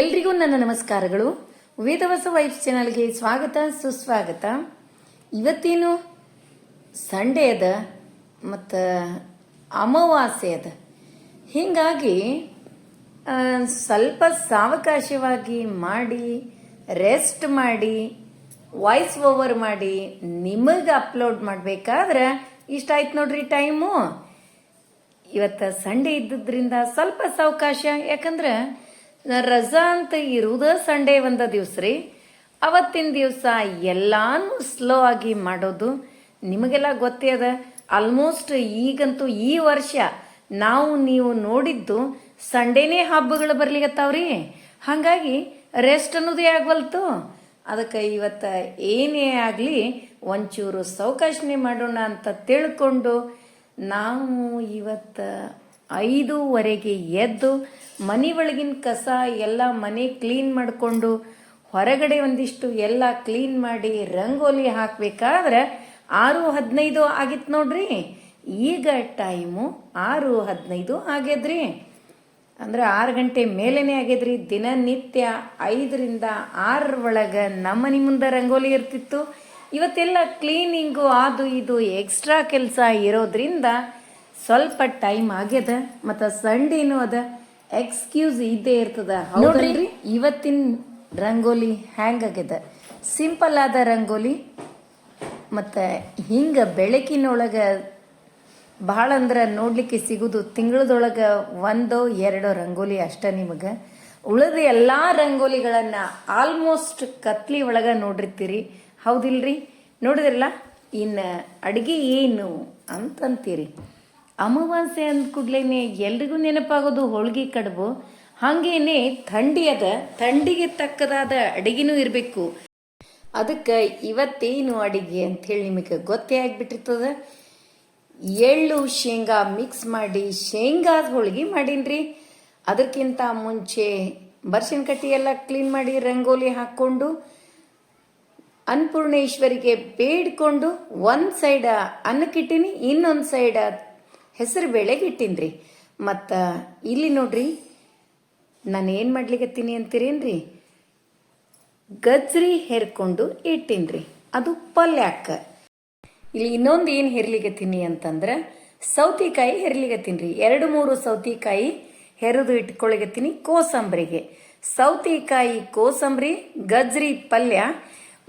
ಎಲ್ರಿಗೂ ನನ್ನ ನಮಸ್ಕಾರಗಳು. ವೇದವಸ ವೈಫ್ ಚಾನಲ್ಗೆ ಸ್ವಾಗತ, ಸುಸ್ವಾಗತ. ಇವತ್ತೇನು ಸಂಡೇ ಅದ, ಮತ್ತು ಅಮಾವಾಸ್ಯೆ ಅದ. ಹೀಗಾಗಿ ಸ್ವಲ್ಪ ಸಾವಕಾಶವಾಗಿ ಮಾಡಿ, ರೆಸ್ಟ್ ಮಾಡಿ, ವಾಯ್ಸ್ ಓವರ್ ಮಾಡಿ ನಿಮಗೆ ಅಪ್ಲೋಡ್ ಮಾಡಬೇಕಾದ್ರೆ ಇಷ್ಟ ಆಯ್ತು ನೋಡ್ರಿ ಟೈಮು. ಇವತ್ತು ಸಂಡೇ ಇದ್ದದ್ರಿಂದ ಸ್ವಲ್ಪ ಸಾವಕಾಶ, ಯಾಕಂದ್ರೆ ರಜಾ ಅಂತ ಇರುವುದ ಸಂಡೇ ಒಂದು ದಿವಸ ರೀ. ಅವತ್ತಿನ ದಿವಸ ಎಲ್ಲಾನು ಸ್ಲೋ ಆಗಿ ಮಾಡೋದು. ನಿಮಗೆಲ್ಲ ಗೊತ್ತೇ ಅದ? ಆಲ್ಮೋಸ್ಟ್ ಈಗಂತೂ ಈ ವರ್ಷ ನಾವು ನೀವು ನೋಡಿದ್ದು ಸಂಡೇನೇ ಹಬ್ಬಗಳು ಬರ್ಲಿಕತ್ತಾವ್ರಿ ಹಾಗಾಗಿ ರೆಸ್ಟ್ ಅನ್ನೋದೇ ಆಗ್ವಲ್ತು. ಅದಕ್ಕೆ ಇವತ್ತು ಏನೇ ಆಗಲಿ ಒಂಚೂರು ಸೌಕಾಶನೆ ಮಾಡೋಣ ಅಂತ ತಿಳ್ಕೊಂಡು ನಾವು ಇವತ್ತು ಐದೂವರೆಗೆ ಎದ್ದು ಮನೆ ಒಳಗಿನ ಕಸ ಎಲ್ಲ ಮನೆ ಕ್ಲೀನ್ ಮಾಡಿಕೊಂಡು ಹೊರಗಡೆ ಒಂದಿಷ್ಟು ಎಲ್ಲ ಕ್ಲೀನ್ ಮಾಡಿ ರಂಗೋಲಿ ಹಾಕಬೇಕಾದ್ರೆ ಆರು ಹದಿನೈದು ಆಗಿತ್ತು ನೋಡ್ರಿ. ಈಗ ಟೈಮು ಆರು ಹದಿನೈದು ಆಗ್ಯದ್ರಿ. ಅಂದ್ರೆ ಆರು ಗಂಟೆ ಮೇಲೇನೆ ಆಗ್ಯದ್ರಿ. ದಿನನಿತ್ಯ ಐದರಿಂದ ಆರರ ಒಳಗೆ ನಮ್ಮನೆ ಮುಂದೆ ರಂಗೋಲಿ ಇರ್ತಿತ್ತು. ಇವತ್ತೆಲ್ಲ ಕ್ಲೀನಿಂಗು ಅದು ಇದು ಎಕ್ಸ್ಟ್ರಾ ಕೆಲಸ ಇರೋದ್ರಿಂದ ಸ್ವಲ್ಪ ಟೈಮ್ ಆಗ್ಯದ, ಮತ್ತು ಸಂಡೇನು ಅದ. ಎಕ್ಸ್ಕ್ಯೂಸ್ ಇದ್ದೇ ಇರ್ತದ. ನೋಡ್ರಿ, ಇವತ್ತಿನ ರಂಗೋಲಿ ಹ್ಯಾಂಗ್ ಆಗ್ಯದ? ಸಿಂಪಲ್ ಆದ ರಂಗೋಲಿ, ಮತ್ತು ಹಿಂಗೆ ಬೆಳಕಿನೊಳಗೆ ಭಾಳ ಅಂದ್ರೆ ನೋಡ್ಲಿಕ್ಕೆ ಸಿಗುದು. ತಿಂಗಳದೊಳಗೆ ಒಂದು ಎರಡೋ ರಂಗೋಲಿ ಅಷ್ಟ ನಿಮಗೆ. ಉಳಿದ ಎಲ್ಲ ರಂಗೋಲಿಗಳನ್ನು ಆಲ್ಮೋಸ್ಟ್ ಕತ್ಲಿ ಒಳಗೆ ನೋಡಿರ್ತೀರಿ. ಹೌದಿಲ್ರಿ? ನೋಡಿದ್ರಲ್ಲ? ಇನ್ನು ಅಡುಗೆ ಏನು ಅಂತಂತೀರಿ? ಅಮಾವಾಸ್ಯೆ ಅಂದ ಕೂಡ್ಲೇನೆ ಎಲ್ರಿಗೂ ನೆನಪಾಗೋದು ಹೋಳ್ಗೆ ಕಡುಬು. ಹಾಗೇನೆ ಥಂಡಿ ಅದ ಥಂಡಿಗೆ ತಕ್ಕದಾದ ಅಡಿಗೆನೂ ಇರಬೇಕು. ಅದಕ್ಕೆ ಇವತ್ತೇನು ಅಡಿಗೆ ಅಂಥೇಳಿ ನಿಮಗೆ ಗೊತ್ತೇ ಆಗಿಬಿಟ್ಟಿರ್ತದ. ಎಳ್ಳು ಶೇಂಗಾ ಮಿಕ್ಸ್ ಮಾಡಿ ಶೇಂಗಾದ ಹೋಳಿಗೆ ಮಾಡೀನ್ರಿ. ಅದಕ್ಕಿಂತ ಮುಂಚೆ ಬರ್ಸಿನ ಕಟ್ಟಿ ಎಲ್ಲ ಕ್ಲೀನ್ ಮಾಡಿ ರಂಗೋಲಿ ಹಾಕ್ಕೊಂಡು ಅನ್ನಪೂರ್ಣೇಶ್ವರಿಗೆ ಬೇಡ್ಕೊಂಡು ಒಂದು ಸೈಡ ಅನ್ನಕ್ಕಿಟ್ಟಿನಿ, ಇನ್ನೊಂದು ಸೈಡ ಹೆಸರು ಬೇಳೆಗೆ ಇಟ್ಟಿನ್ರಿ. ಮತ್ತು ಇಲ್ಲಿ ನೋಡ್ರಿ, ನಾನು ಏನು ಮಾಡ್ಲಿಕತ್ತೀನಿ ಅಂತೀರೇನ್ರಿ? ಗಜ್ರಿ ಹೇರ್ಕೊಂಡು ಇಟ್ಟಿನ್ರಿ. ಅದು ಪಲ್ಯಾಕ. ಇಲ್ಲಿ ಇನ್ನೊಂದು ಏನು ಹೆರ್ಲಿಗತ್ತೀನಿ ಅಂತಂದ್ರೆ, ಸೌತಿಕಾಯಿ ಹೆರ್ಲಿಗತ್ತೀನಿ ರೀ ಎರಡು ಮೂರು ಸೌತಿಕಾಯಿ ಹೆರಿದು ಇಟ್ಕೊಳಿಗತ್ತೀನಿ ಕೋಸಂಬರಿಗೆ. ಸೌತಿಕಾಯಿ, ಕೋಸಂಬರಿ, ಗಜ್ರಿ, ಪಲ್ಯ,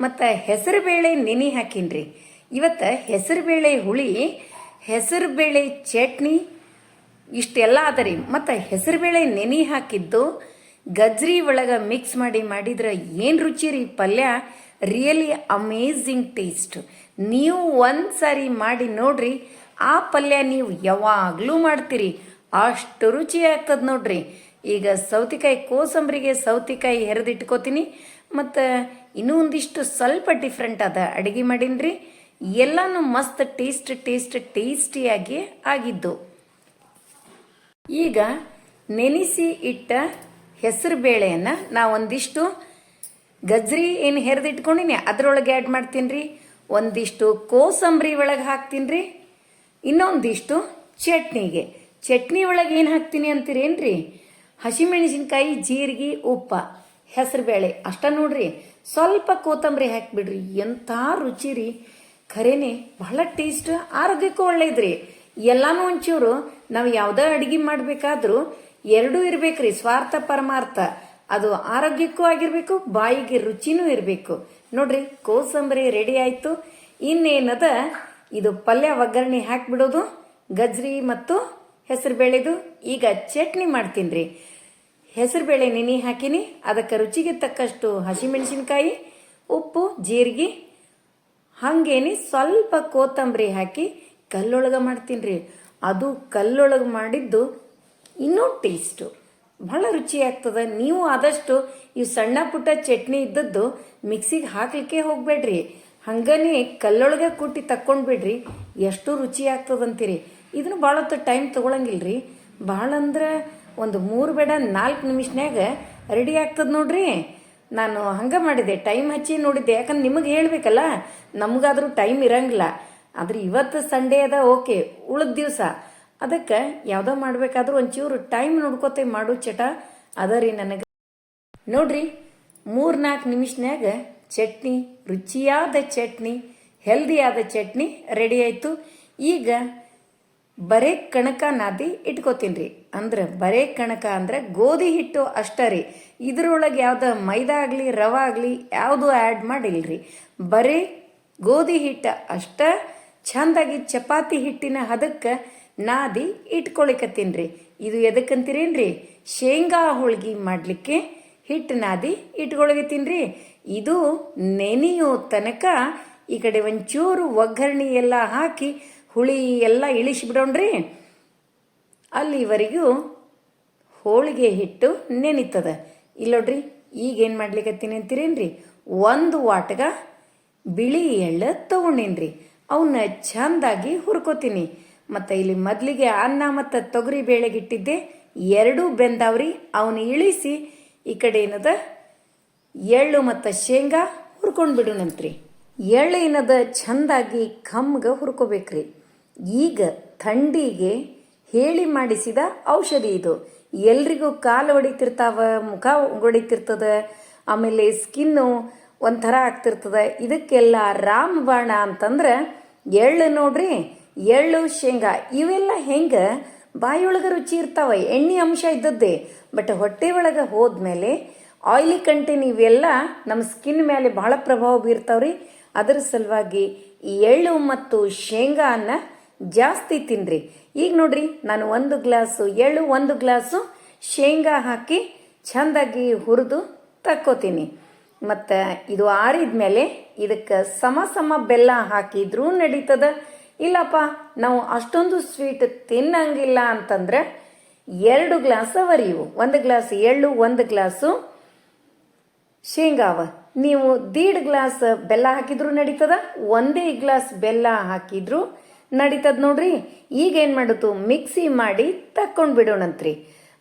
ಮತ್ತು ಹೆಸರುಬೇಳೆ ನೆನೆ ಹಾಕಿನ್ರಿ. ಇವತ್ತು ಹೆಸರುಬೇಳೆ ಹುಳಿ ಹೆಸರುಬೇಳೆ ಚಟ್ನಿ, ಇಷ್ಟೆಲ್ಲ ಅದ ರೀ ಮತ್ತು ಹೆಸರುಬೇಳೆ ನೆನೆ ಹಾಕಿದ್ದು, ಗಜ್ರಿ ಒಳಗೆ ಮಿಕ್ಸ್ ಮಾಡಿ ಮಾಡಿದ್ರೆ ಏನು ರುಚಿ ರೀ ಪಲ್ಯ? ರಿಯಲಿ ಅಮೇಝಿಂಗ್ ಟೇಸ್ಟ್ ನೀವು ಒಂದು ಸಾರಿ ಮಾಡಿ ನೋಡ್ರಿ, ಆ ಪಲ್ಯ ನೀವು ಯಾವಾಗಲೂ ಮಾಡ್ತೀರಿ. ಅಷ್ಟು ರುಚಿ ಆಗ್ತದೆ ನೋಡ್ರಿ. ಈಗ ಸೌತಿಕಾಯಿ, ಕೋಸಂಬರಿಗೆ ಸೌತಿಕಾಯಿ ಹೆರೆದಿಟ್ಕೋತೀನಿ. ಮತ್ತು ಇನ್ನೂ ಒಂದಿಷ್ಟು ಸ್ವಲ್ಪ ಡಿಫ್ರೆಂಟ್ ಅದ ಅಡುಗೆ ಮಾಡೀನ್ರಿ. ಎಲ್ಲನೂ ಮಸ್ತ್ ಟೇಸ್ಟ್ ಟೇಸ್ಟ್, ಟೇಸ್ಟಿಯಾಗಿ ಆಗಿದ್ದು. ಈಗ ನೆನೆಸಿ ಇಟ್ಟ ಹೆಸರು ಬೇಳೆಯನ್ನು ನಾ ಒಂದಿಷ್ಟು ಗಜ್ರಿ ಏನು ಹೆರೆದಿಟ್ಕೊಂಡಿನಿ, ಅದರೊಳಗೆ ಆ್ಯಡ್ ಮಾಡ್ತೀನಿ ರೀ ಒಂದಿಷ್ಟು ಕೋಸಂಬರಿ ಒಳಗೆ ಹಾಕ್ತೀನಿ ರೀ ಇನ್ನೊಂದಿಷ್ಟು ಚಟ್ನಿಗೆ. ಚಟ್ನಿ ಒಳಗೆ ಏನು ಹಾಕ್ತೀನಿ ಅಂತೀರೇನ್ರಿ? ಹಸಿಮೆಣಸಿನ್ಕಾಯಿ, ಜೀರಿಗೆ, ಉಪ್ಪ. ಹೆಸರುಬೇಳೆ ಅಷ್ಟ ನೋಡ್ರಿ, ಸ್ವಲ್ಪ ಕೊತ್ತಂಬರಿ ಹಾಕಿಬಿಡ್ರಿ. ಎಂಥ ರುಚಿ ರೀ ಖರೇನೆ, ಬಹಳ ಟೇಸ್ಟ್, ಆರೋಗ್ಯಕ್ಕೂ ಒಳ್ಳೇದ್ರಿ. ಎಲ್ಲಾನು ಒಂಚೂರು ನಾವು ಯಾವುದೇ ಅಡಿಗೆ ಮಾಡಬೇಕಾದ್ರೂ ಎರಡೂ ಇರ್ಬೇಕ್ರಿ, ಸ್ವಾರ್ಥ ಪರಮಾರ್ಥ. ಅದು ಆರೋಗ್ಯಕ್ಕೂ ಆಗಿರಬೇಕು, ಬಾಯಿಗೆ ರುಚಿನೂ ಇರಬೇಕು. ನೋಡ್ರಿ, ಕೋಸಂಬರಿ ರೆಡಿ ಆಯ್ತು. ಇನ್ನೇನದ, ಇದು ಪಲ್ಯ ಒಗ್ಗರಣೆ ಹಾಕಿಬಿಡೋದು, ಗಜ್ರಿ ಮತ್ತು ಹೆಸರುಬೇಳೆದು ಈಗ ಚಟ್ನಿ ಮಾಡ್ತೀನಿ ರೀ ಹೆಸರುಬೇಳೆ ನೆನೆ ಹಾಕಿನಿ, ಅದಕ್ಕೆ ರುಚಿಗೆ ತಕ್ಕಷ್ಟು ಹಸಿಮೆಣಸಿನಕಾಯಿ, ಉಪ್ಪು, ಜೀರಿಗೆ ಹಾಗೇನೆ ಸ್ವಲ್ಪ ಕೋತಂಬರಿ ಹಾಕಿ ಕಲ್ಲೊಳಗೆ ಮಾಡ್ತೀನಿ ರೀ ಅದು ಕಲ್ಲೊಳಗೆ ಮಾಡಿದ್ದು ಇನ್ನೂ ಟೇಸ್ಟು. ಭಾಳ ರುಚಿ ಆಗ್ತದೆ. ನೀವು ಆದಷ್ಟು ಈ ಸಣ್ಣ ಪುಟ್ಟ ಚಟ್ನಿ ಇದ್ದದ್ದು ಮಿಕ್ಸಿಗೆ ಹಾಕ್ಲಿಕ್ಕೆ ಹೋಗಬೇಡ್ರಿ. ಹಂಗನೇ ಕಲ್ಲೊಳಗೆ ಕುಟ್ಟಿ ತಕ್ಕೊಂಡ್ಬಿಡ್ರಿ. ಎಷ್ಟು ರುಚಿ ಆಗ್ತದಂತೀರಿ. ಇದನ್ನು ಭಾಳ ಟೈಮ್ ತೊಗೊಳಂಗಿಲ್ರಿ. ಭಾಳ ಅಂದ್ರೆ ಒಂದು ಮೂರು ಬೇಡ ನಾಲ್ಕು ನಿಮಿಷನ್ಯಾಗ ರೆಡಿ ಆಗ್ತದೆ ನೋಡ್ರಿ. ನಾನು ಹಂಗೆ ಮಾಡಿದೆ ಟೈಮ್ ಹಚ್ಚಿ ನೋಡಿದ್ದೆ. ಯಾಕಂದ್ರೆ ನಿಮಗೆ ಹೇಳಬೇಕಲ್ಲ, ನಮಗಾದರೂ ಟೈಮ್ ಇರಂಗಿಲ್ಲ. ಆದ್ರೆ ಇವತ್ತು ಸಂಡೇ ಅದ ಓಕೆ ಉಳಿದ ದಿವಸ. ಅದಕ್ಕೆ ಯಾವುದೋ ಮಾಡಬೇಕಾದ್ರೂ ಒಂಚೂರು ಟೈಮ್ ನೋಡ್ಕೋತೆ ಮಾಡು ಚಟ. ಅದ ರೀ ನನಗೆ. ನೋಡ್ರಿ ಮೂರ್ನಾಲ್ಕು ನಿಮಿಷನ್ಯಾಗ ಚಟ್ನಿ, ರುಚಿಯಾದ ಚಟ್ನಿ ಹೆಲ್ದಿಯಾದ ಚಟ್ನಿ ರೆಡಿ ಆಯಿತು. ಈಗ ಬರೇ ಕಣಕ ನಾದಿ ಇಟ್ಕೋತೀನಿ ರೀ ಅಂದ್ರೆ ಬರೇ ಕಣಕ ಅಂದ್ರೆ ಗೋಧಿ ಹಿಟ್ಟು ಅಷ್ಟೇ ರೀ. ಇದರೊಳಗೆ ಯಾವ್ದು ಮೈದಾ ಆಗಲಿ, ರವ ಆಗಲಿ ಯಾವುದು ಆ್ಯಡ್ ಮಾಡಿಲ್ರಿ. ಬರೀ ಗೋಧಿ ಹಿಟ್ಟು ಅಷ್ಟ ಚಂದಾಗಿ ಚಪಾತಿ ಹಿಟ್ಟಿನ ಹದಕ್ಕೆ ನಾದಿ ಇಟ್ಕೊಳಿಕತ್ತೀನಿ ರೀ ಇದು ಎದಕ್ಕಂತೀರೇನ್ರಿ? ಶೇಂಗಾ ಹೋಳ್ಗಿ ಮಾಡಲಿಕ್ಕೆ ಹಿಟ್ಟು ನಾದಿ ಇಟ್ಕೊಳಗತ್ತೀನಿ ರೀ ಇದು ನೆನೆಯೋ ತನಕ ಈ ಕಡೆ ಒಂಚೂರು ಒಗ್ಗರಣೆ ಎಲ್ಲ ಹಾಕಿ ಹುಳಿ ಎಲ್ಲ ಇಳಿಸಿಬಿಡೋಣ್ರಿ. ಅಲ್ಲಿವರೆಗೂ ಹೋಳಿಗೆ ಹಿಟ್ಟು ನೆನೀತದ. ಇಲ್ಲೋಡ್ರಿ ಈಗ ಏನು ಮಾಡ್ಲಿಕತ್ತೀನಿ ಅಂತೀರೇನ್ರಿ? ಒಂದು ವಾಟ್ಗ ಬಿಳಿ ಎಳ್ಳು ತಗೊಂಡಿನ್ರಿ. ಅವನ್ನ ಚಂದಾಗಿ ಹುರ್ಕೋತೀನಿ. ಮತ್ತು ಇಲ್ಲಿ ಮೊದಲಿಗೆ ಅನ್ನ ಮತ್ತು ತೊಗರಿ ಬೇಳೆಗಿಟ್ಟಿದ್ದೆ, ಎರಡೂ ಬೆಂದಾವ್ರಿ. ಅವನ್ನ ಇಳಿಸಿ ಈ ಕಡೆ ಏನದ? ಎಳ್ಳು ಮತ್ತು ಶೇಂಗಾ ಹುರ್ಕೊಂಡು ಬಿಡೋಣಂತ್ರಿ ಎಳ್ಳು ಏನದ? ಚಂದಾಗಿ ಕಮ್ಗೆ ಹುರ್ಕೋಬೇಕ್ರಿ. ಈಗ ಥಂಡಿಗೆ ಹೇಳಿ ಮಾಡಿಸಿದ ಔಷಧಿ ಇದು. ಎಲ್ರಿಗೂ ಕಾಲು ಹೊಡಿತಿರ್ತಾವ ಮುಖ ಹೊಡಿತಿರ್ತದ ಆಮೇಲೆ ಸ್ಕಿನ್ನು ಒಂಥರ ಆಗ್ತಿರ್ತದ. ಇದಕ್ಕೆಲ್ಲ ರಾಮಬಾಣ ಅಂತಂದ್ರೆ ಎಳ್ಳು ನೋಡ್ರಿ, ಎಳ್ಳು, ಶೇಂಗಾ ಇವೆಲ್ಲ ಹೆಂಗೆ ಬಾಯಿಯೊಳಗೆ ರುಚಿ ಇರ್ತಾವ, ಎಣ್ಣೆ ಅಂಶ ಇದ್ದದ್ದೇ. ಬಟ್ ಹೊಟ್ಟೆ ಒಳಗೆ ಹೋದ್ಮೇಲೆ ಆಯಿಲಿ ಕಂಟೆಂಟ್ ಇವೆಲ್ಲ ನಮ್ಮ ಸ್ಕಿನ್ ಮೇಲೆ ಬಹಳ ಪ್ರಭಾವ ಬೀರ್ತಾವ್ರಿ. ಅದರ ಸಲುವಾಗಿ ಎಳ್ಳು ಮತ್ತು ಶೇಂಗಾನ ಜಾಸ್ತಿ ತಿನ್ನಿರಿ ಈಗ ನೋಡ್ರಿ, ನಾನು ಒಂದು ಗ್ಲಾಸು ಎಳ್ಳು, ಒಂದು ಗ್ಲಾಸು ಶೇಂಗಾ ಹಾಕಿ ಚಂದಾಗಿ ಹುರಿದು ತಕ್ಕೋತೀನಿ. ಮತ್ತು ಇದು ಆರಿದ ಮೇಲೆ ಇದಕ್ಕೆ ಸಮ ಸಮ ಬೆಲ್ಲ ಹಾಕಿದ್ರೂ ನಡೀತದ. ಇಲ್ಲಪ್ಪ, ನಾವು ಅಷ್ಟೊಂದು ಸ್ವೀಟ್ ತಿನ್ನಂಗಿಲ್ಲ ಅಂತಂದ್ರೆ ಎರಡು ಗ್ಲಾಸ್ ಅವರಿ ಇವು ಒಂದು ಗ್ಲಾಸ್ ಎಳ್ಳು, ಒಂದು ಗ್ಲಾಸು ಶೇಂಗಾವ. ನೀವು ದೀಡ್ ಗ್ಲಾಸ್ ಬೆಲ್ಲ ಹಾಕಿದ್ರು ನಡೀತದ, ಒಂದೇ ಗ್ಲಾಸ್ ಬೆಲ್ಲ ಹಾಕಿದ್ರು ನಡೀತದ ನೋಡ್ರಿ. ಈಗ ಏನು ಮಾಡುತ್ತು ಮಿಕ್ಸಿ ಮಾಡಿ ತಕ್ಕೊಂಡು ಬಿಡೋಣಂತ್ರಿ.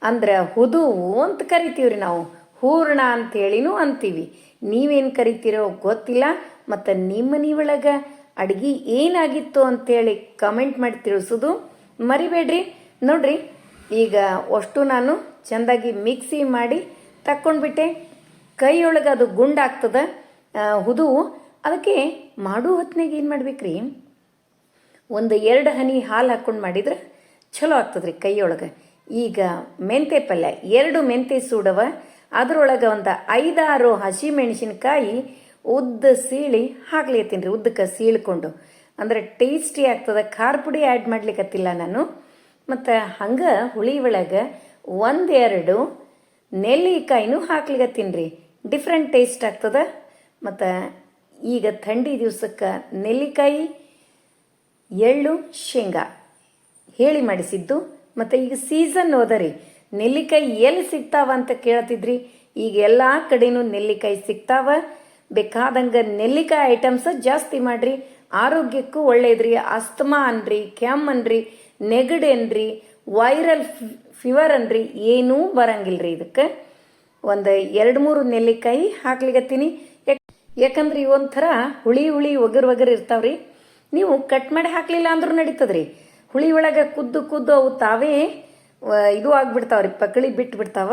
ಅಂದ್ರೆ ಹುದುವು ಅಂತ ಕರಿತೀವ್ರಿ ನಾವು. ಹೂರ್ಣ ಅಂತೇಳಿನೂ ಅಂತೀವಿ. ನೀವೇನು ಕರಿತೀರೋ ಗೊತ್ತಿಲ್ಲ. ಮತ್ತು ನಿಮ್ಮ ಮನೆಯೊಳಗೆ ಅಡುಗೆ ಏನಾಗಿತ್ತು ಅಂತೇಳಿ ಕಮೆಂಟ್ ಮಾಡಿ ತಿಳಿಸೋದು ಮರಿಬೇಡ್ರಿ. ನೋಡ್ರಿ, ಈಗ ಅಷ್ಟು ನಾನು ಚೆಂದಾಗಿ ಮಿಕ್ಸಿ ಮಾಡಿ ತಕ್ಕೊಂಡ್ಬಿಟ್ಟೆ ಕೈಯೊಳಗೆ ಅದು ಗುಂಡಾಗ್ತದ ಹುದು, ಅದಕ್ಕೆ ಮಾಡೋ ಹೊತ್ತಿನಾಗ ಏನು ಮಾಡ್ಬೇಕ್ರಿ? ಒಂದು ಎರಡು ಹನಿ ಹಾಲು ಹಾಕ್ಕೊಂಡು ಮಾಡಿದ್ರೆ ಚಲೋ ಆಗ್ತದ್ರಿ ಕೈಯೊಳಗೆ. ಈಗ ಮೆಂತೆ ಪಲ್ಯ, ಎರಡು ಮೆಂತೆ ಸೂಡವ, ಅದರೊಳಗೆ ಒಂದು ಐದಾರು ಹಸಿ ಮೆಣಸಿನಕಾಯಿ ಉದ್ದ ಸೀಳಿ ಹಾಕ್ಲಿತ್ತೀನಿ ರೀ, ಉದ್ದಕ್ಕೆ ಸೀಳ್ಕೊಂಡು. ಅಂದ್ರೆ ಟೇಸ್ಟಿ ಆಗ್ತದೆ, ಖಾರ ಪುಡಿ ಆ್ಯಡ್ ಮಾಡ್ಲಿಕ್ಕತ್ತಿಲ್ಲ ನಾನು. ಮತ್ತು ಹಂಗೆ ಹುಳಿ ಒಳಗೆ ಒಂದೆರಡು ನೆಲ್ಲಿಕಾಯಿನೂ ಹಾಕ್ಲಿಕತ್ತೀನಿ ರೀ, ಡಿಫ್ರೆಂಟ್ ಟೇಸ್ಟ್ ಆಗ್ತದೆ. ಮತ್ತು ಈಗ ಥಂಡಿ ದಿವ್ಸಕ್ಕೆ ನೆಲ್ಲಿಕಾಯಿ ಎಳ್ಳು ಶೇಂಗಾ. ಹೇಳಿ ಮಾಡಿಸಿದ್ದು. ಮತ್ತು ಈಗ ಸೀಸನ್ ಹೋದರಿ. ನೆಲ್ಲಿಕಾಯಿ ಎಲ್ಲಿ ಸಿಗ್ತಾವ ಅಂತ ಕೇಳ್ತಿದ್ರಿ. ಈಗ ಎಲ್ಲ ಕಡೆನೂ ನೆಲ್ಲಿಕಾಯಿ ಸಿಗ್ತಾವ. ಬೇಕಾದಂಗೆ ನೆಲ್ಲಿಕಾಯಿ ಐಟಮ್ಸ್ ಜಾಸ್ತಿ ಮಾಡ್ರಿ. ಆರೋಗ್ಯಕ್ಕೂ ಒಳ್ಳೇದ್ರಿ. ಅಸ್ತಮಾ ಅನ್ರಿ, ಕೆಮ್ಮ ಅನ್ರಿ, ನೆಗಡಿ ಅನ್ರಿ ವೈರಲ್ ಫೀವರ್ ಅನ್ರಿ. ಏನೂ ಬರಂಗಿಲ್ರಿ ಇದಕ್ಕೆ. ಒಂದು ಎರಡು ಮೂರು ನೆಲ್ಲಿಕಾಯಿ ಹಾಕ್ಲಿಗತ್ತೀನಿ ಯಾಕಂದ್ರೆ ಇವೊಂಥರ ಹುಳಿ ಹುಳಿ ಒಗರ್ ಒಗರ್ ಇರ್ತಾವ್ರಿ. ನೀವು ಕಟ್ ಮಾಡಿ ಹಾಕ್ಲಿಲ್ಲ ಅಂದ್ರೂ ನಡೀತದ್ರಿ. ಹುಳಿ ಒಳಗೆ ಕುದ್ದು ಕುದ್ದು ಅವು ತಾವೇ ಇದು ಆಗ್ಬಿಡ್ತಾವ್ರಿ, ಪಕಳಿ ಬಿಟ್ಟು ಬಿಡ್ತಾವ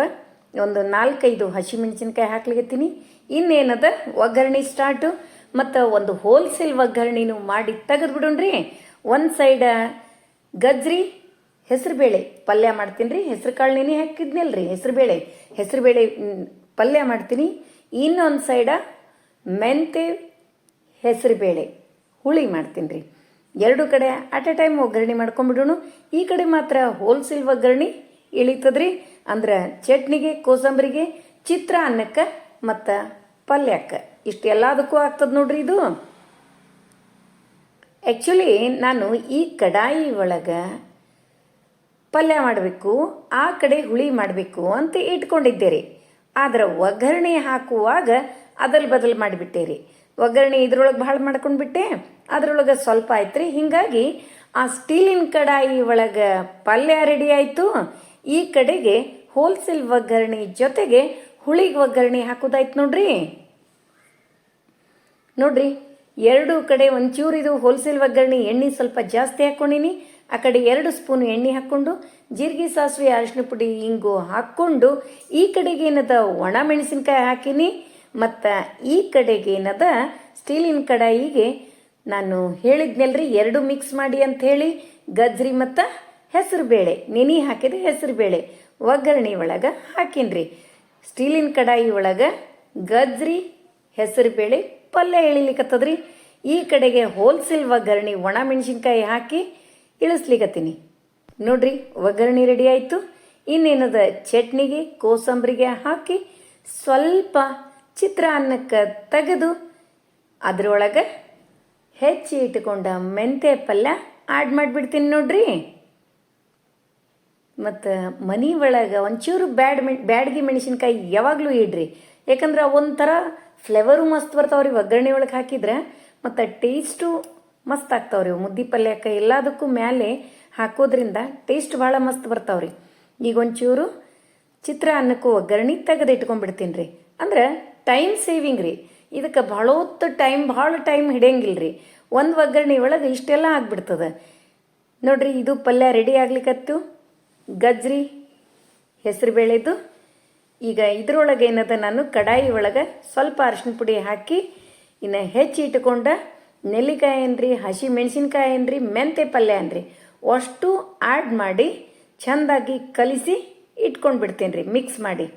ಒಂದು ನಾಲ್ಕೈದು ಹಸಿಮೆಣಸಿನ್ಕಾಯಿ ಹಾಕ್ಲಿಗತ್ತೀನಿ ಇನ್ನೇನದ? ಒಗ್ಗರಣೆ ಸ್ಟಾರ್ಟು ಮತ್ತು ಒಂದು ಹೋಲ್ಸೇಲ್ ಒಗ್ಗರಣೆನೂ ಮಾಡಿ ತೆಗೆದು ಬಿಡೋಣ್ರಿ ಒಂದು ಸೈಡ ಗಜ್ರಿ, ಹೆಸರುಬೇಳೆ ಪಲ್ಯ ಮಾಡ್ತೀನಿ ರೀ ಹೆಸರು ಕಾಳು ನೆನೆ ಬೇಳೆ ಹೆಸರುಬೇಳೆ ಹೆಸರುಬೇಳೆ ಪಲ್ಯ ಮಾಡ್ತೀನಿ. ಇನ್ನೊಂದು ಸೈಡ ಮೆಂತೆ, ಹೆಸರುಬೇಳೆ. ಹುಳಿ ಮಾಡ್ತೀನಿ ರೀ. ಎರಡು ಕಡೆ ಅಟ್ ಎ ಟೈಮ್ ಒಗ್ಗರಣೆ ಮಾಡ್ಕೊಂಬಿಡೋಣ ಈ ಕಡೆ ಮಾತ್ರ ಹೋಲ್ಸೇಲ್ ಒಗ್ಗರಣೆ ಇಳಿತದ್ರಿ. ಅಂದ್ರೆ ಚಟ್ನಿಗೆ, ಕೋಸಂಬರಿಗೆ, ಚಿತ್ರ ಅನ್ನಕ್ಕೆ ಮತ್ತು ಪಲ್ಯಕ್ಕೆ. ಇಷ್ಟು ಎಲ್ಲದಕ್ಕೂ ಆಗ್ತದೆ ನೋಡ್ರಿ ಇದು. ಆ್ಯಕ್ಚುಲಿ ನಾನು ಈ ಕಡಾಯಿ ಒಳಗೆ ಪಲ್ಯ ಮಾಡಬೇಕು, ಆ ಕಡೆ ಹುಳಿ ಮಾಡಬೇಕು ಅಂತ ಇಟ್ಕೊಂಡಿದ್ದೆ ರೀ. ಆದ್ರೆ ಒಗ್ಗರಣೆ ಹಾಕುವಾಗ ಅದಲ್ ಬದಲ್ ಮಾಡಿಬಿಟ್ಟೆ ರೀ. ಒಗ್ಗರಣೆ ಇದ್ರೊಳಗೆ ಭಾಳ ಮಾಡ್ಕೊಂಡ್ಬಿಟ್ಟೆ. ಅದ್ರೊಳಗೆ ಸ್ವಲ್ಪ ಆಯ್ತು ರೀ ಹಿಂಗಾಗಿ ಆ ಸ್ಟೀಲಿನ ಕಡಾಯಿ ಒಳಗೆ ಪಲ್ಯ ರೆಡಿ ಆಯಿತು. ಈ ಕಡೆಗೆ ಹೋಲ್ಸೇಲ್ ಒಗ್ಗರಣೆ ಜೊತೆಗೆ ಹುಳಿಗೆ ಒಗ್ಗರಣೆ ಹಾಕೋದಾಯ್ತು ನೋಡ್ರಿ. ನೋಡ್ರಿ, ಎರಡು ಕಡೆ ಒಂಚೂರು ಇದು ಹೋಲ್ಸೇಲ್ ಒಗ್ಗರಣೆ ಎಣ್ಣೆ ಸ್ವಲ್ಪ ಜಾಸ್ತಿ ಹಾಕ್ಕೊಂಡಿನಿ ಆ ಕಡೆ ಎರಡು ಸ್ಪೂನ್ ಎಣ್ಣೆ ಹಾಕ್ಕೊಂಡು, ಜೀರಿಗೆ ಸಾಸಿವೆ ಅರಿಶಿನ ಪುಡಿ ಹಿಂಗು ಹಾಕ್ಕೊಂಡು, ಈ ಕಡೆಗೆ ಏನದ ಒಣ ಮೆಣಸಿನ್ಕಾಯಿ ಹಾಕಿನಿ. ಮತ್ತು ಈ ಕಡೆಗೆ ಏನದ? ಸ್ಟೀಲಿನ ಕಡಾಯಿಗೆ ನಾನು ಹೇಳಿದ್ನಲ್ರಿ, ಎರಡು ಮಿಕ್ಸ್ ಮಾಡಿ ಅಂತ ಹೇಳಿ ಗಜ್ರಿ ಮತ್ತು ಹೆಸರು ಬೇಳೆ. ನೆನೆ ಹಾಕಿದ ಹೆಸರು ಬೇಳೆ. ಒಗ್ಗರಣೆ ಒಳಗೆ ಹಾಕಿನ್ರಿ. ಸ್ಟೀಲಿನ ಕಡಾಯಿ ಒಳಗೆ ಗಜ್ರಿ, ಹೆಸರು ಬೇಳೆ ಪಲ್ಯ ಇಳಿಲಿಕ್ಕತ್ತದ್ರಿ ಈ ಕಡೆಗೆ ಹೋಲ್ಸೇಲ್ ಒಗ್ಗರಣೆ ಒಣ ಮೆಣಸಿನ್ಕಾಯಿ ಹಾಕಿ ಇಳಿಸ್ಲಿಕ್ಕತ್ತೀನಿ ನೋಡ್ರಿ, ಒಗ್ಗರಣೆ ರೆಡಿ ಆಯಿತು. ಇನ್ನೇನದ? ಚಟ್ನಿಗೆ, ಕೋಸಂಬರಿಗೆ ಹಾಕಿ ಸ್ವಲ್ಪ ಚಿತ್ರಾನ್ನಕ್ಕೆ ತೆಗೆದು, ಅದರೊಳಗೆ ಹೆಚ್ಚಿ ಇಟ್ಕೊಂಡ ಮೆಂತೆ ಪಲ್ಯ ಆ್ಯಡ್ ಮಾಡಿಬಿಡ್ತೀನಿ ನೋಡ್ರಿ. ಮತ್ತು ಮನೆ ಒಳಗೆ ಒಂಚೂರು ಬ್ಯಾಡ್ ಮೆ, ಬ್ಯಾಡ್ಗಿ ಮೆಣಸಿನ್ಕಾಯಿ ಯಾವಾಗಲೂ ಇಡ್ರಿ. ಯಾಕಂದ್ರೆ ಒಂಥರ ಫ್ಲೇವರು ಮಸ್ತ್ ಬರ್ತಾವ್ರಿ, ಒಗ್ಗರಣೆ ಒಳಗೆ ಹಾಕಿದ್ರೆ ಮತ್ತು ಟೇಸ್ಟು ಮಸ್ತ್ ಆಗ್ತಾವ್ರಿ. ಮುದ್ದಿ ಪಲ್ಯಕ್ಕೆ ಎಲ್ಲದಕ್ಕೂ ಮೇಲೆ ಹಾಕೋದ್ರಿಂದ ಟೇಸ್ಟ್ ಭಾಳ ಮಸ್ತ್ ಬರ್ತಾವ್ರಿ. ಈಗ ಒಂಚೂರು ಚಿತ್ರಾನ್ನಕ್ಕೂ ಒಗ್ಗರಣೆ ತೆಗೆದು ಇಟ್ಕೊಂಡ್ಬಿಡ್ತೀನಿ ರೀ. ಅಂದ್ರೆ ಟೈಮ್ ಸೇವಿಂಗ್ ರೀ. ಇದಕ್ಕೆ ಭಾಳ ಹೊತ್ತು ಟೈಮ್ ಭಾಳ ಟೈಮ್ ಹಿಡಿಯಂಗಿಲ್ಲ ರೀ ಒಂದು ಒಗ್ಗರಣೆ ಒಳಗೆ ಇಷ್ಟೆಲ್ಲ ಆಗ್ಬಿಡ್ತದೆ. ನೋಡ್ರಿ, ಇದು ಪಲ್ಯ ರೆಡಿ ಆಗ್ಲಿಕ್ಕತ್ತು ಗಜ್ರಿ, ಹೆಸರು ಬೇಳೆದು. ಈಗ ಇದ್ರೊಳಗೆ ಏನದ ನಾನು ಕಡಾಯಿ ಒಳಗೆ ಸ್ವಲ್ಪ ಅರಿಶಿನ ಪುಡಿ ಹಾಕಿ, ಇನ್ನು ಹೆಚ್ಚಿ ಇಟ್ಕೊಂಡ ನೆಲ್ಲಿಕಾಯಿ ಏನ್ರಿ, ಹಸಿ ಮೆಣಸಿನ್ಕಾಯಿ ಏನ್ರಿ, ಮೆಂತೆ ಪಲ್ಯ ಏನ್ರಿ, ಅಷ್ಟು ಆ್ಯಡ್ ಮಾಡಿ, ಚೆಂದಾಗಿ ಕಲಿಸಿ ಇಟ್ಕೊಂಡು ಬಿಡ್ತೀನಿ ರೀ ಮಿಕ್ಸ್ ಮಾಡಿ.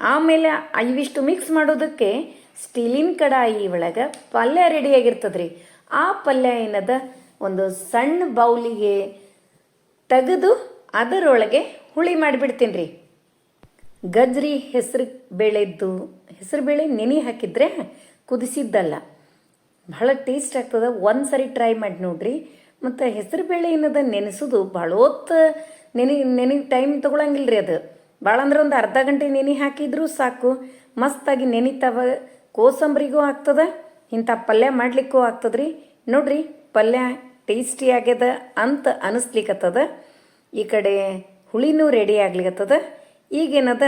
ಆಮೇಲೆ ಇವಿಷ್ಟು ಮಿಕ್ಸ್ ಮಾಡೋದಕ್ಕೆ ಸ್ಟೀಲಿನ ಕಡಾಯಿ ಒಳಗೆ ಪಲ್ಯ ರೆಡಿಯಾಗಿರ್ತದೆ ರೀ ಆ ಪಲ್ಯ ಏನದ? ಒಂದು ಸಣ್ಣ ಬೌಲಿಗೆ ತೆಗೆದು ಅದರೊಳಗೆ ಹುಳಿ ಮಾಡಿಬಿಡ್ತೀನಿ ರೀ ಗಜ್ರಿ ಹೆಸರು ಬೇಳೆದ್ದು, ಹೆಸರು ಬೇಳೆ ನೆನೆ ಹಾಕಿದ್ರೆ ಕುದಿಸಿದ್ದಲ್ಲ. ಭಾಳ ಟೇಸ್ಟ್ ಆಗ್ತದೆ. ಒಂದು ಸರಿ ಟ್ರೈ ಮಾಡಿ ನೋಡ್ರಿ. ಮತ್ತು ಹೆಸರು ಬೇಳೆ ಏನದ ನೆನೆಸೋದು ಭಾಳ ಹೊತ್ತು ನೆನೆ ನೆನೆ ಟೈಮ್ ತೊಗೊಳಂಗಿಲ್ಲ ರೀ ಅದು. ಭಾಳ ಅಂದ್ರೆ ಒಂದು ಅರ್ಧ ಗಂಟೆ ನೆನೆ ಹಾಕಿದ್ರೂ ಸಾಕು. ಮಸ್ತಾಗಿ ನೆನಿತಾವ. ಕೋಸಂಬರಿಗೂ ಆಗ್ತದ, ಇಂಥ ಪಲ್ಯ ಮಾಡ್ಲಿಕ್ಕೂ ಆಗ್ತದ್ರಿ. ನೋಡ್ರಿ, ಪಲ್ಯ ಟೇಸ್ಟಿ ಆಗ್ಯದ ಅಂತ ಅನಿಸ್ಲಿಕ್ಕತ್ತದ ಈ ಕಡೆ ಹುಳಿನೂ ರೆಡಿ ಆಗ್ಲಿಕತ್ತದ. ಈಗೇನದ,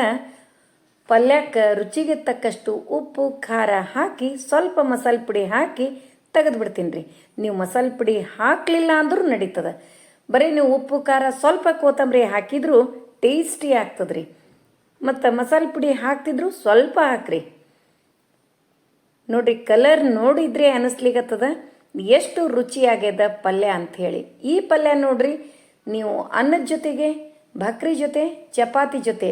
ಪಲ್ಯಕ್ಕೆ ರುಚಿಗೆ ತಕ್ಕಷ್ಟು ಉಪ್ಪು, ಖಾರ ಹಾಕಿ, ಸ್ವಲ್ಪ ಮಸಾಲೆ ಪುಡಿ ಹಾಕಿ ತೆಗೆದು ಬಿಡ್ತೀನಿ ರೀ ನೀವು ಮಸಾಲೆ ಪುಡಿ ಹಾಕಲಿಲ್ಲ ಅಂದ್ರೂ ನಡೀತದ. ಬರೀ ನೀವು ಉಪ್ಪು, ಖಾರ ಸ್ವಲ್ಪ ಕೊತ್ತಂಬರಿ ಹಾಕಿದ್ರೂ ಟೇಸ್ಟಿ ಆಗ್ತದ್ರಿ. ಮತ್ತು ಮಸಾಲೆ ಪುಡಿ ಹಾಕ್ತಿದ್ರು ಸ್ವಲ್ಪ ಹಾಕ್ರಿ. ನೋಡ್ರಿ ಕಲರ್ ನೋಡಿದ್ರೆ ಅನಿಸ್ಲಿಕತ್ತದ, ಎಷ್ಟು ರುಚಿಯಾಗ್ಯದ ಪಲ್ಯ ಅಂತ ಹೇಳಿ ಈ ಪಲ್ಯ ನೋಡ್ರಿ, ನೀವು ಅನ್ನದ ಜೊತೆಗೆ ಭಕ್ರಿ ಜೊತೆ, ಚಪಾತಿ ಜೊತೆ,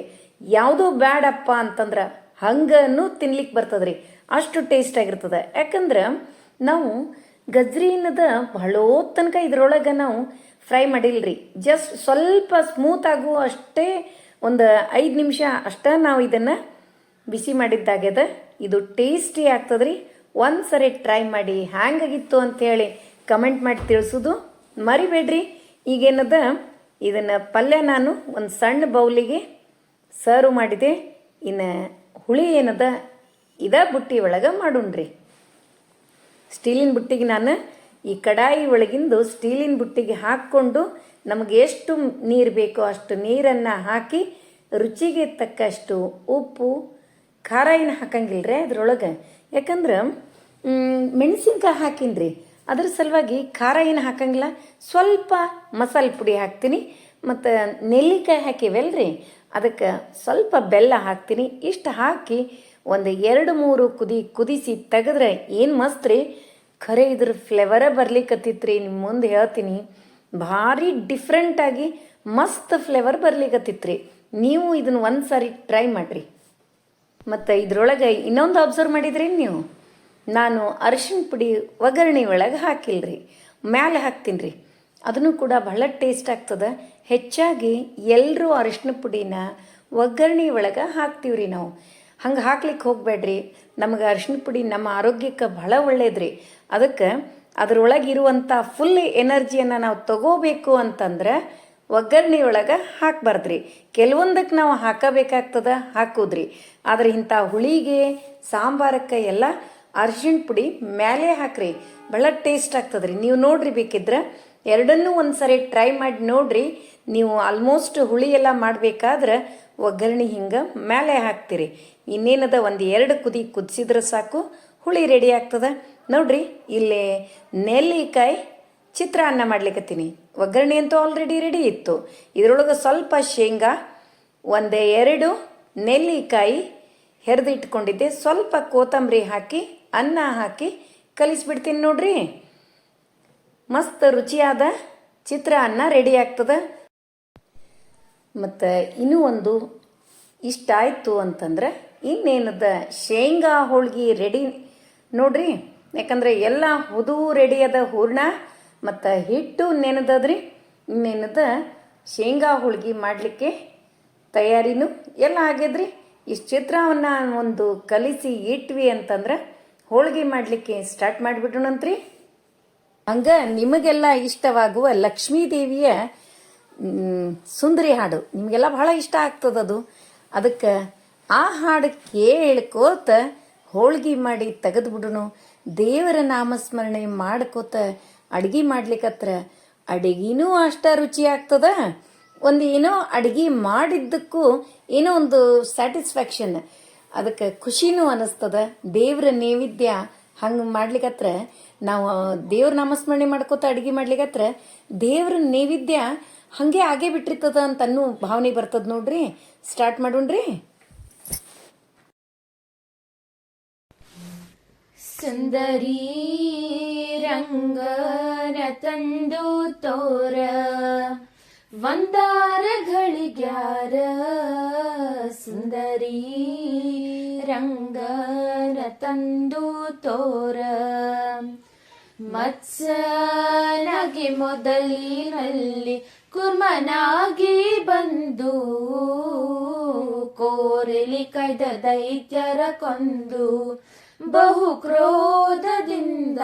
ಯಾವುದೂ ಬ್ಯಾಡಪ್ಪ ಅಂತಂದ್ರೆ ಹಂಗನ್ನು ತಿನ್ಲಿಕ್ಕೆ ಬರ್ತದ್ರಿ. ಅಷ್ಟು ಟೇಸ್ಟ್ ಆಗಿರ್ತದೆ. ಯಾಕಂದ್ರೆ ನಾವು ಗಜ್ರಿನದ ಬಹಳೋ ತನಕ ಇದ್ರೊಳಗೆ ನಾವು ಫ್ರೈ ಮಾಡಿಲ್ರಿ. ಜಸ್ಟ್ ಸ್ವಲ್ಪ ಸ್ಮೂತ್ ಆಗು ಅಷ್ಟೇ ಒಂದು ಐದು ನಿಮಿಷ ಅಷ್ಟೇ ನಾವು ಇದನ್ನು ಬಿಸಿ ಮಾಡಿದ್ದಾಗ್ಯದ. ಇದು ಟೇಸ್ಟಿ ಆಗ್ತದ್ರಿ. ಒಂದು ಸರಿ ಟ್ರೈ ಮಾಡಿ ಹ್ಯಾಂಗಾಗಿತ್ತು ಅಂತೇಳಿ ಕಮೆಂಟ್ ಮಾಡಿ ತಿಳಿಸೋದು ಮರಿಬೇಡ್ರಿ. ಈಗೇನದ ಇದನ್ನು ಪಲ್ಯ ನಾನು ಒಂದು ಸಣ್ಣ ಬೌಲಿಗೆ ಸರ್ವ್ ಮಾಡಿದೆ. ಇನ್ನು ಹುಳಿ ಏನದ ಇದ ಬುಟ್ಟಿ ಒಳಗೆ ಮಾಡೋಣ್ರಿ. ಸ್ಟೀಲಿನ ಬುಟ್ಟಿಗೆ ನಾನು ಈ ಕಡಾಯಿ ಒಳಗಿಂದು ಸ್ಟೀಲಿನ ಬುಟ್ಟಿಗೆ ಹಾಕ್ಕೊಂಡು ನಮಗೆ ಎಷ್ಟು ನೀರು ಬೇಕೋ ಅಷ್ಟು ನೀರನ್ನು ಹಾಕಿ ರುಚಿಗೆ ತಕ್ಕಷ್ಟು ಉಪ್ಪು, ಖಾರ ಏನು ಹಾಕಂಗಿಲ್ಲ ರೀ ಅದ್ರೊಳಗೆ? ಯಾಕಂದ್ರೆ ಮೆಣಸಿನ್ಕಾಯಿ ಹಾಕಿನ್ರಿ. ಅದ್ರ ಸಲುವಾಗಿ ಖಾರ ಏನು ಹಾಕಂಗಿಲ್ಲ. ಸ್ವಲ್ಪ ಮಸಾಲೆ ಪುಡಿ ಹಾಕ್ತೀನಿ. ಮತ್ತು ನೆಲ್ಲಿಕಾಯಿ ಹಾಕಿವಲ್ರಿ? ಅದಕ್ಕೆ ಸ್ವಲ್ಪ ಬೆಲ್ಲ ಹಾಕ್ತೀನಿ. ಇಷ್ಟು ಹಾಕಿ ಒಂದು ಎರಡು ಮೂರು ಕುದಿ ಕುದಿಸಿ ತೆಗೆದ್ರೆ ಏನು ಮಸ್ತ್ ರೀ ಖರೆ ಇದ್ರ ಫ್ಲೇವರೇ ಬರ್ಲಿಕ್ಕತ್ತಿತ್ರಿ ರೀ ನಿಮ್ಮ ಮುಂದೆ ಹೇಳ್ತೀನಿ. ಭಾರಿ ಡಿಫ್ರೆಂಟಾಗಿ ಮಸ್ತ್ ಫ್ಲೇವರ್ ಬರ್ಲಿಕ್ಕತ್ತಿತ್ರಿ ರೀ ನೀವು ಇದನ್ನು ಒಂದು ಸಾರಿ ಟ್ರೈ ಮಾಡಿರಿ. ಮತ್ತು ಇದರೊಳಗೆ ಇನ್ನೊಂದು ಅಬ್ಸರ್ವ್ ಮಾಡಿದ್ರಿ ನೀವು? ನಾನು ಅರಿಶಿನ ಪುಡಿ ಒಗ್ಗರಣೆ ಒಳಗೆ ಹಾಕಿಲ್ರಿ. ಮ್ಯಾಲೆ ಹಾಕ್ತೀನಿ ರೀ ಅದನ್ನು ಕೂಡ ಬಹಳ ಟೇಸ್ಟ್ ಆಗ್ತದೆ. ಹೆಚ್ಚಾಗಿ ಎಲ್ಲರೂ ಅರಿಶಿನ ಪುಡಿನ ಒಗ್ಗರಣೆ ಒಳಗೆ ಹಾಕ್ತೀವಿ ರೀ ನಾವು. ಹಂಗೆ ಹಾಕ್ಲಿಕ್ಕೆ ಹೋಗಬೇಡ್ರಿ. ನಮಗೆ ಅರಿಶಿನ ಪುಡಿ ನಮ್ಮ ಆರೋಗ್ಯಕ್ಕೆ ಬಹಳ ಒಳ್ಳೇದ್ರಿ. ಅದಕ್ಕೆ ಅದರೊಳಗೆ ಇರುವಂಥ ಫುಲ್ ಎನರ್ಜಿಯನ್ನು ನಾವು ತಗೋಬೇಕು ಅಂತಂದ್ರೆ ಒಗ್ಗರಣೆ ಒಳಗೆ ಹಾಕ್ಬಾರ್ದ್ರಿ. ಕೆಲವೊಂದಕ್ಕೆ ನಾವು ಹಾಕಬೇಕಾಗ್ತದ? ಹಾಕೋದ್ರಿ. ಆದ್ರೆ ಇಂಥ ಹುಳಿಗೆ, ಸಾಂಬಾರಕ್ಕೆ ಎಲ್ಲ ಅರ್ಶಿಣ ಪುಡಿ ಮೇಲೆ ಹಾಕ್ರಿ. ಭಾಳ ಟೇಸ್ಟ್ ಆಗ್ತದ್ರಿ. ನೀವು ನೋಡ್ರಿ ಬೇಕಿದ್ರೆ ಎರಡನ್ನೂ ಒಂದು ಸರಿ ಟ್ರೈ ಮಾಡಿ ನೋಡ್ರಿ. ನೀವು ಆಲ್ಮೋಸ್ಟ್ ಹುಳಿ ಎಲ್ಲ ಮಾಡಬೇಕಾದ್ರೆ ಒಗ್ಗರಣೆ ಹಿಂಗೆ ಮೇಲೆ ಹಾಕ್ತೀರಿ. ಇನ್ನೇನದ ಒಂದು ಎರಡು ಕುದಿ ಕುದಿಸಿದ್ರೆ ಸಾಕು. ಹುಳಿ ರೆಡಿ ಆಗ್ತದ. ನೋಡ್ರಿ, ಇಲ್ಲಿ ನೆಲ್ಲಿಕಾಯಿ ಚಿತ್ರಾನ್ನ ಮಾಡ್ಲಿಕ್ಕತ್ತೀನಿ ಒಗ್ಗರಣೆ ಅಂತೂ ಆಲ್ರೆಡಿ ರೆಡಿ ಇತ್ತು. ಇದರೊಳಗೆ ಸ್ವಲ್ಪ ಶೇಂಗಾ, ಒಂದು ಎರಡು ನೆಲ್ಲಿಕಾಯಿ ಹೆರೆದಿಟ್ಕೊಂಡಿದ್ದೆ. ಸ್ವಲ್ಪ ಕೊತ್ತಂಬರಿ ಹಾಕಿ, ಅನ್ನ ಹಾಕಿ ಕಲಿಸ್ಬಿಡ್ತೀನಿ ನೋಡ್ರಿ. ಮಸ್ತ್ ರುಚಿಯಾದ ಚಿತ್ರಾನ್ನ ರೆಡಿ ಆಗ್ತದೆ. ಮತ್ತು ಇನ್ನೂ ಒಂದು ಇಷ್ಟ ಆಯಿತು ಅಂತಂದ್ರೆ ಇನ್ನೇನದ ಶೇಂಗಾ ಹೋಳ್ಗಿ ರೆಡಿ ನೋಡ್ರಿ. ಯಾಕಂದ್ರೆ ಎಲ್ಲ ಹುದು ರೆಡಿ ಅದ ಹೂರ್ಣ ಮತ್ತು ಹಿಟ್ಟು ನೆನೆದದ್ರಿ ಇನ್ನೇನದ ಶೇಂಗಾ ಹೋಳ್ಗಿ ಮಾಡಲಿಕ್ಕೆ ತಯಾರಿನೂ ಎಲ್ಲ ಆಗ್ಯದ್ರಿ. ಇಷ್ಟು ಚಿತ್ರವನ್ನು ಒಂದು ಕಲಿಸಿ ಇಟ್ವಿ ಅಂತಂದ್ರೆ ಹೋಳ್ಗೆ ಮಾಡಲಿಕ್ಕೆ ಸ್ಟಾರ್ಟ್ ಮಾಡಿಬಿಡೋಣಂತ್ರಿ. ಹಂಗೆ ನಿಮಗೆಲ್ಲ ಇಷ್ಟವಾಗುವ ಲಕ್ಷ್ಮೀ ದೇವಿಯ ಸುಂದರಿ ಹಾಡು ನಿಮಗೆಲ್ಲ ಬಹಳ ಇಷ್ಟ ಆಗ್ತದದು. ಅದಕ್ಕೆ ಆ ಹಾಡು ಕೇಳ್ಕೋತ ಹೋಳ್ಗಿ ಮಾಡಿ ತೆಗೆದು ಬಿಡುನು ದೇವರ ನಾಮಸ್ಮರಣೆ ಮಾಡ್ಕೋತ ಅಡ್ಗೆ ಮಾಡ್ಲಿಕ್ಕತ್ರ ಅಡಿಗೆನೂ ಅಷ್ಟ ರುಚಿ ಆಗ್ತದ. ಒಂದು ಏನೋ ಅಡ್ಗೆ ಮಾಡಿದ್ದಕ್ಕೂ ಏನೋ ಒಂದು ಸ್ಯಾಟಿಸ್ಫ್ಯಾಕ್ಷನ್ ಅದಕ್ಕೆ ಖುಷಿನೂ ಅನಿಸ್ತದ. ದೇವ್ರ ನೈವೇದ್ಯ ಹಂಗೆ ಮಾಡ್ಲಿಕ್ಕತ್ರ ನಾವು ದೇವ್ರ ನಾಮಸ್ಮರಣೆ ಮಾಡ್ಕೋತ ಅಡಿಗೆ ಮಾಡ್ಲಿಕ್ಕತ್ರ ದೇವ್ರ ನೈವೇದ್ಯ ಹಂಗೆ ಆಗೇ ಬಿಟ್ಟಿರ್ತದ ಅಂತ ಅನ್ನೋ ಭಾವನೆ ಬರ್ತದ ನೋಡ್ರಿ. ಸ್ಟಾರ್ಟ್ ಮಾಡೋಣ್ರಿ? ಸುಂದರಿ ರಂಗನ ತಂದು ತೋರ, ವಂದಾರಗಳಿಗ್ಯಾರ. ಸುಂದರಿ ರಂಗನ ತಂದು ತೋರ ಮತ್ಸನಾಗಿ ಮೊದಲಿನಲ್ಲಿ ಕುರ್ಮನಾಗಿ ಬಂದು, ಕೋರಲಿ ಕೈದ ದೈತ್ಯರ ಕೊಂದು ಬಹು ಕ್ರೋಧದಿಂದ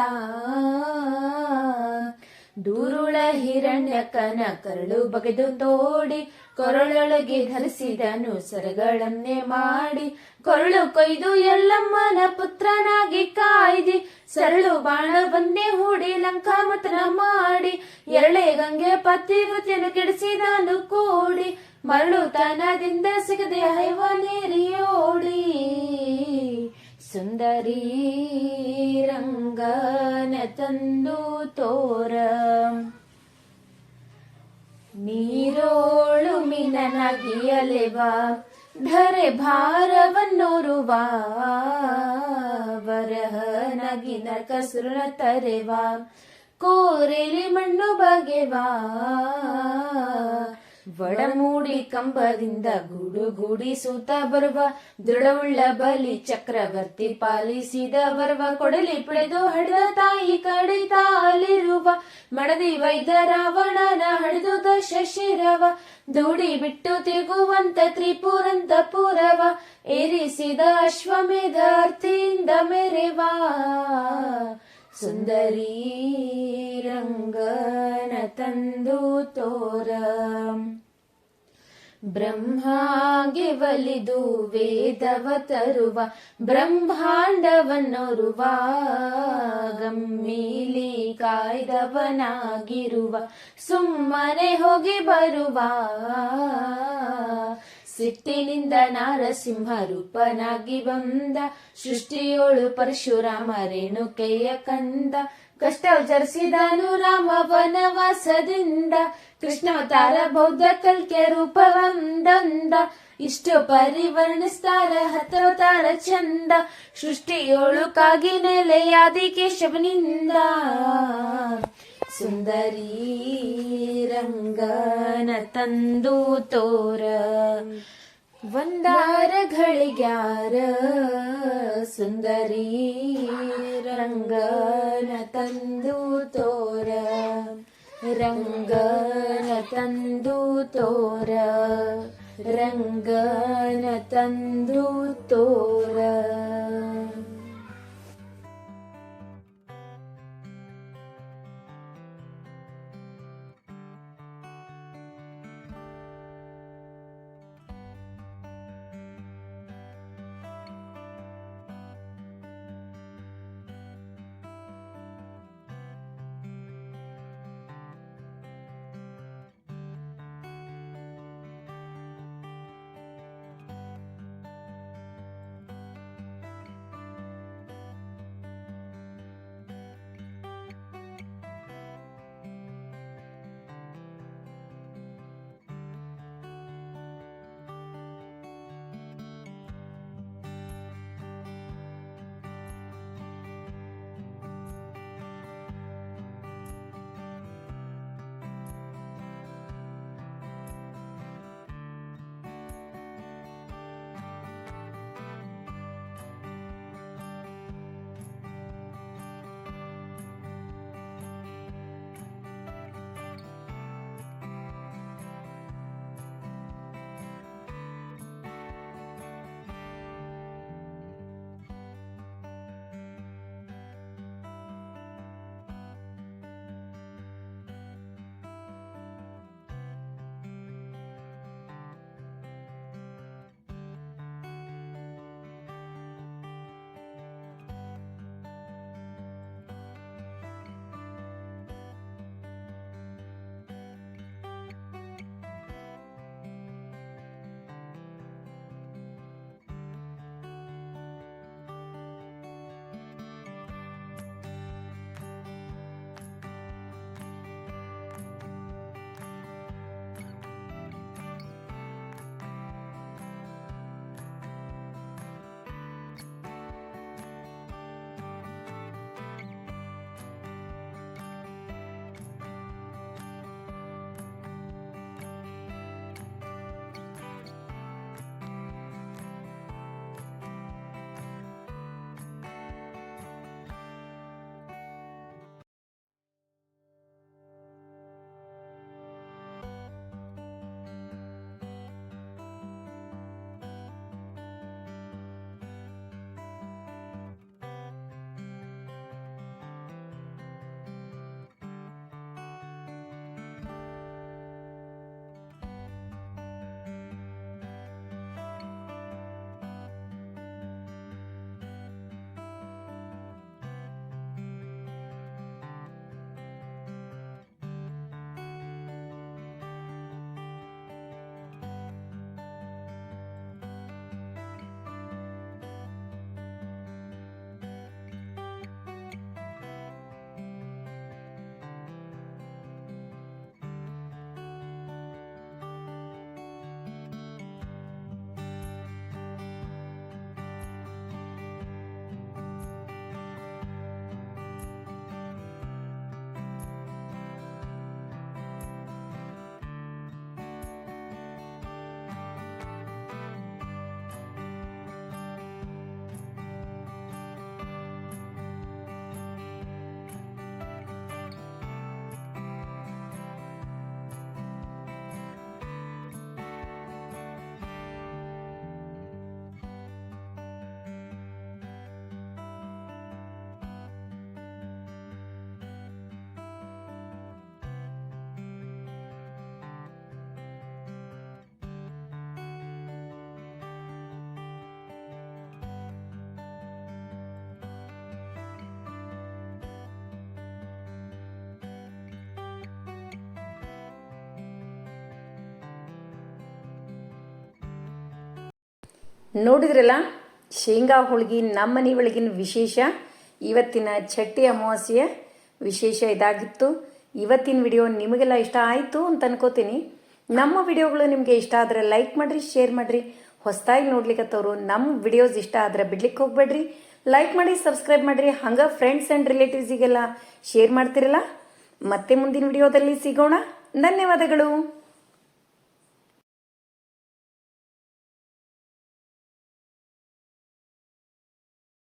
ದೂರುಳ ಹಿರಣ್ಯಕನ ಕರಳು ಬಗೆದು ತೋಡಿ, ಕೊರಳೊಳಗೆ ಧರಿಸಿದನು ಸರಗಳನ್ನೇ ಮಾಡಿ, ಕೊರಳು ಕೊಯ್ದು ಎಲ್ಲಮ್ಮನ ಪುತ್ರನಾಗಿ ಕಾಯ್ದಿ, ಸರಳು ಬಾಣವನ್ನೇ ಹೂಡಿ ಲಂಕಾಮತನ ಮಾಡಿ, ಎರಳೆ ಗಂಗೆ ಪತಿವತಿಯನ್ನು ಕೆಡಿಸಿದನು ಕೂಡಿ ಮರಳುತನದಿಂದ ಸಿಗದೆ ಹೈವನೇರಿಯೋಡಿ. ಸುಂದರಿ ರಂಗನ ತಂದು ತೋರ. ನೀರೋಳು ಮಿನನಗಿಯಲೆವ, ಧರೆ ಭಾರವನ್ನೋರುವ ಬರಹ ನಗಿ ನರಕಸುರ ತರೆವ, ಕೋರೆಲಿ ಮಣ್ಣು ಬಗೆವಾ. ವಡಮೂಡಿ ಕಂಬದಿಂದ ಗೂಡು ಸೂತ ಬರುವ ದೃಢವುಳ್ಳ ಬಲಿ ಚಕ್ರವರ್ತಿ ಪಾಲಿಸಿದ ಬರುವ ಕೊಡಲಿ ಪಡೆದು ಹಡೆದ ತಾಯಿ ಕಡಿತಾಲಿರುವ ಮಡದಿ ವೈದ್ಯ ರಾವಣನ ಹಡಿದು ದಶ ಶಿರವ. ದೂಡಿ ಬಿಟ್ಟು ತಿರುಗುವಂತ ತ್ರಿಪುರಂತ ಪುರವ ಏರಿಸಿದ ಅಶ್ವಮೇಧ ಅರ್ಥಿಯಿಂದ ಮೆರೆವಾ. ಸುಂದರಿ ರಂಗನ ತಂದು ತೋರ. ಬ್ರಹ್ಮಾಗೆ ಒಲಿದು ವೇದವ ತರುವ, ಬ್ರಹ್ಮಾಂಡವನ್ನೊರುವ ಗಮ್ಮೀಲಿ ಕಾಯ್ದವನಾಗಿರುವ, ಸುಮ್ಮನೆ ಹೋಗಿ ಬರುವ. ಸಿಟ್ಟಿನಿಂದ ನಾರಸಿಂಹ ರೂಪನಾಗಿ ಬಂದ, ಸೃಷ್ಟಿಯೋಳು ಪರಶುರಾಮ ರೇಣುಕೆಯ ಕಂದ ಕಷ್ಟ ಜರಿಸಿದನು ರಾಮ ವನವಾಸದಿಂದ. ಕೃಷ್ಣವತಾರ ಬೌದ್ಧ ಕಲ್ಕೆ ರೂಪವಂದಂದ. ಇಷ್ಟು ಪರಿವರ್ಣಿಸ್ತಾರ ಹತೋತಾರ ಚಂದ. ಸೃಷ್ಟಿ ಕಾಗಿ ನೆಲೆಯಾದಿ ಕೇಶವನಿಂದ. ಸುಂದರಿ ರಂಗನ ತಂದು ತೋರ. ವಂದಾರಗಳಿಗ್ಯಾರ ಸುಂದರಿ ರಂಗನ ತಂದು ತೋರ. ರಂಗನ ತಂದು ತೋರ. ರಂಗನ ತಂದು ತೋರ. ನೋಡಿದ್ರಲ್ಲ? ಶೇಂಗಾ ಹೋಳಿಗೆ ನಮ್ಮ ಮನೆ ಒಳಗಿನ ವಿಶೇಷ. ಇವತ್ತಿನ ಚಟ್ಟಿ ಅಮಾವಾಸ್ಯೆಯ ವಿಶೇಷ ಇದಾಗಿತ್ತು. ಇವತ್ತಿನ ವಿಡಿಯೋ ನಿಮಗೆಲ್ಲ ಇಷ್ಟ ಆಯಿತು ಅಂತ ಅನ್ಕೋತೀನಿ. ನಮ್ಮ ವಿಡಿಯೋಗಳು ನಿಮಗೆ ಇಷ್ಟ ಆದರೆ ಲೈಕ್ ಮಾಡಿರಿ, ಶೇರ್ ಮಾಡಿರಿ. ಹೊಸದಾಗಿ ನೋಡ್ಲಿಕ್ಕತ್ತವರು ನಮ್ಮ ವಿಡಿಯೋಸ್ ಇಷ್ಟ ಆದರೆ ಬಿಡ್ಲಿಕ್ಕೆ ಹೋಗ್ಬೇಡ್ರಿ. ಲೈಕ್ ಮಾಡಿ, ಸಬ್ಸ್ಕ್ರೈಬ್ ಮಾಡಿರಿ. ಹಂಗೆ ಫ್ರೆಂಡ್ಸ್ ಆ್ಯಂಡ್ ರಿಲೇಟಿವ್ಸಿಗೆಲ್ಲ ಶೇರ್ ಮಾಡ್ತಿರಲ್ಲ? ಮತ್ತೆ ಮುಂದಿನ ವಿಡಿಯೋದಲ್ಲಿ ಸಿಗೋಣ. ಧನ್ಯವಾದಗಳು.